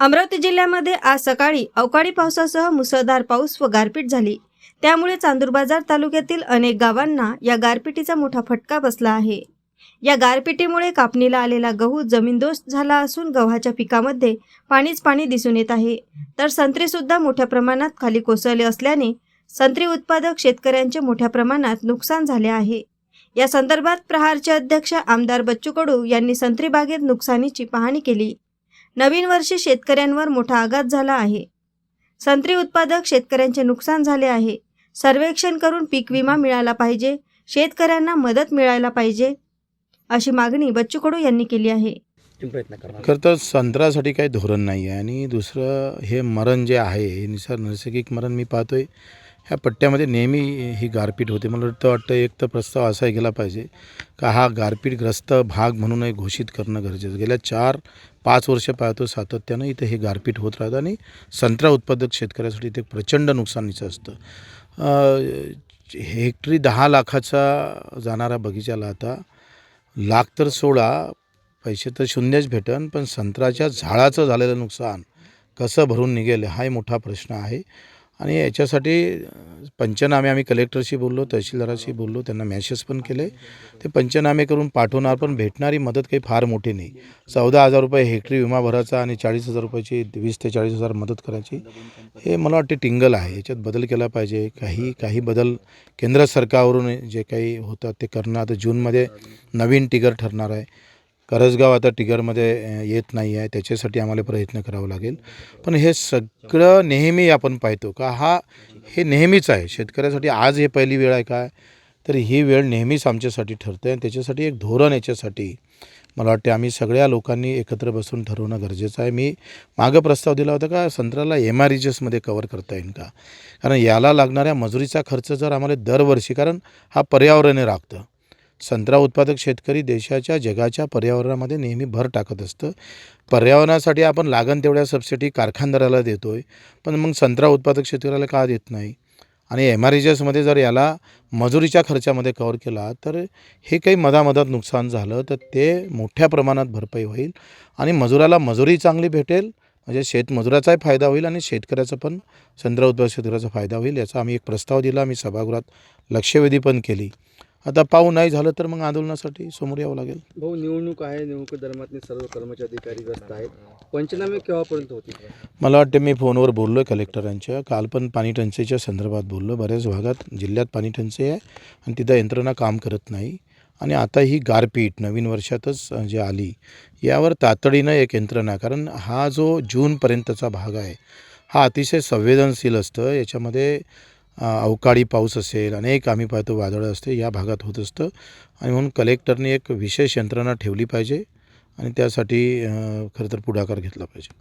अमरावती जिल्ह्यामध्ये आज सकाळी अवकाळी पावसासह मुसळधार पाऊस व गारपीट झाली. त्यामुळे चांदूर बाजार तालुक्यातील अनेक गावांना या गारपिटीचा मोठा फटका बसला आहे. या गारपिटीमुळे कापणीला आलेला गहू जमीनदोस्त झाला असून गव्हाच्या पिकामध्ये पाणीच पाणी दिसून येत आहे. तर संत्री सुद्धा मोठ्या प्रमाणात खाली कोसळले असल्याने संत्री उत्पादक शेतकऱ्यांचे मोठ्या प्रमाणात नुकसान झाले आहे. या संदर्भात प्रहारचे अध्यक्ष आमदार बच्चू कडू यांनी संत्री बागेत नुकसानीची पाहणी केली. नवीन वर्षी शेतकऱ्यांवर मोठा आघात झाला आहे. संत्री उत्पादक शेतकऱ्यांचे नुकसान झाले आहे. सर्वेक्षण करून पीक विमा मिळाला पाहिजे. शेतकऱ्यांना मदत मिळायला पाहिजे. अशी मागणी बच्चू कडू यांनी केली आहे. प्रयत्न खरं तर संत्र्यासाठी काही धोरण नाही आहे आणि दुसरं हे मरण जे आहे हे निसर्ग नैसर्गिक मरण मी पाहतो आहे ह्या पट्ट्यामध्ये नेहमी ही गारपीट होते. मला तर वाटतं एक तर प्रस्ताव असा गेला पाहिजे का हा गारपीटग्रस्त भाग म्हणूनही घोषित करणं गरजेचं. गेल्या चार पाच वर्ष पाहतो सातत्यानं इथं हे गारपीट होत राहतं आणि संत्रा उत्पादक शेतकऱ्यासाठी इथे प्रचंड नुकसानीचं असतं. हेक्टरी दहा लाखाचा जाणारा बगीचाला आता लाख तर सोळा पैसे तर शून्यच भेटन पण संत्र्याच्या झाडाचं झालेलं नुकसान कसं भरून निघेल हाही मोठा प्रश्न आहे. आणि याच्यासाठी पंचनामे आम्ही कलेक्टरशी बोललो तहसीलदाराशी बोललो त्यांना मॅसेज पण केले. ते पंचनामे करून पाठवणार पण भेटणारी मदत काही फार मोठी नाही. चौदा हजार रुपये हेक्टरी विमा भरायचा आणि चाळीस हजार रुपयाची वीस ते चाळीस हजार मदत करायची. हे मला वाटते टिंगल आहे. याच्यात बदल केला पाहिजे. काही काही बदल केंद्र सरकारवरून जे काही होतात ते करणं. आता जूनमध्ये नवीन टिगर ठरणार आहे. करसगाव आता टिगरमध्ये येत नाही आहे. त्याच्यासाठी आम्हाला प्रयत्न करावा लागेल. पण हे सगळं नेहमी आपण पाहतो का हा हे नेहमीच आहे. शेतकऱ्यासाठी आज हे पहिली वेळ आहे काय तर ही वेळ नेहमीच आमच्यासाठी ठरते आणि त्याच्यासाठी एक धोरण याच्यासाठी मला वाटते आम्ही सगळ्या लोकांनी एकत्र बसून ठरवणं गरजेचं आहे. मी मागं प्रस्ताव दिला होता का संत्र्याला एम आरमध्ये कवर करता येईल का? कारण याला लागणाऱ्या मजुरीचा खर्च जर आम्हाला दरवर्षी कारण हा पर्यावरणे राखतं. संत्रा उत्पादक शेतकरी देशाच्या जगाच्या पर्यावरणामध्ये नेहमी भर टाकत असतं. पर्यावरणासाठी आपण लागण तेवढ्या सबसिडी कारखानदाराला देतो आहे पण मग संत्रा उत्पादक शेतकऱ्याला का देत नाही? आणि एम आरमध्ये जर याला मजुरीच्या खर्चामध्ये कव्हर केला तर हे काही मधामधात नुकसान झालं तर ते मोठ्या प्रमाणात भरपाई होईल आणि मजुराला मजुरी चांगली भेटेल म्हणजे शेतमजुराचाही फायदा होईल आणि शेतकऱ्याचा पण संत्रा उत्पादक शेतकऱ्याचा फायदा होईल याचा आम्ही एक प्रस्ताव दिला आम्ही सभागृहात लक्षवेधी पण केली. आता पाहू नाही झालं तर मग आंदोलनासाठी समोर यावं लागेल. भाऊ निवडणूक आहे निवडणूक दरम्यान सर्व कर्मचारी अधिकारी व्यस्त आहेत. पंचनामे केव्हापर्यंत होतील? मला वाटते मी फोनवर बोललो आहे कलेक्टरांच्या. काल पण पाणी टंचाईच्या संदर्भात बोललो. बऱ्याच भागात जिल्ह्यात पाणी टंचाई आहे आणि तिथं यंत्रणा काम करत नाही. आणि आता ही गारपीट नवीन वर्षातच जी आली यावर तातडीनं एक यंत्रणा कारण हा जो जूनपर्यंतचा भाग आहे हा अतिशय संवेदनशील असतं. याच्यामध्ये अवकाळी पाऊस असेल अनेक आम्ही पाहतो वादळं असते या भागात होत असतं. आणि म्हणून कलेक्टरने एक विशेष यंत्रणा ठेवली पाहिजे आणि त्यासाठी खरं तर पुढाकार घेतला पाहिजे.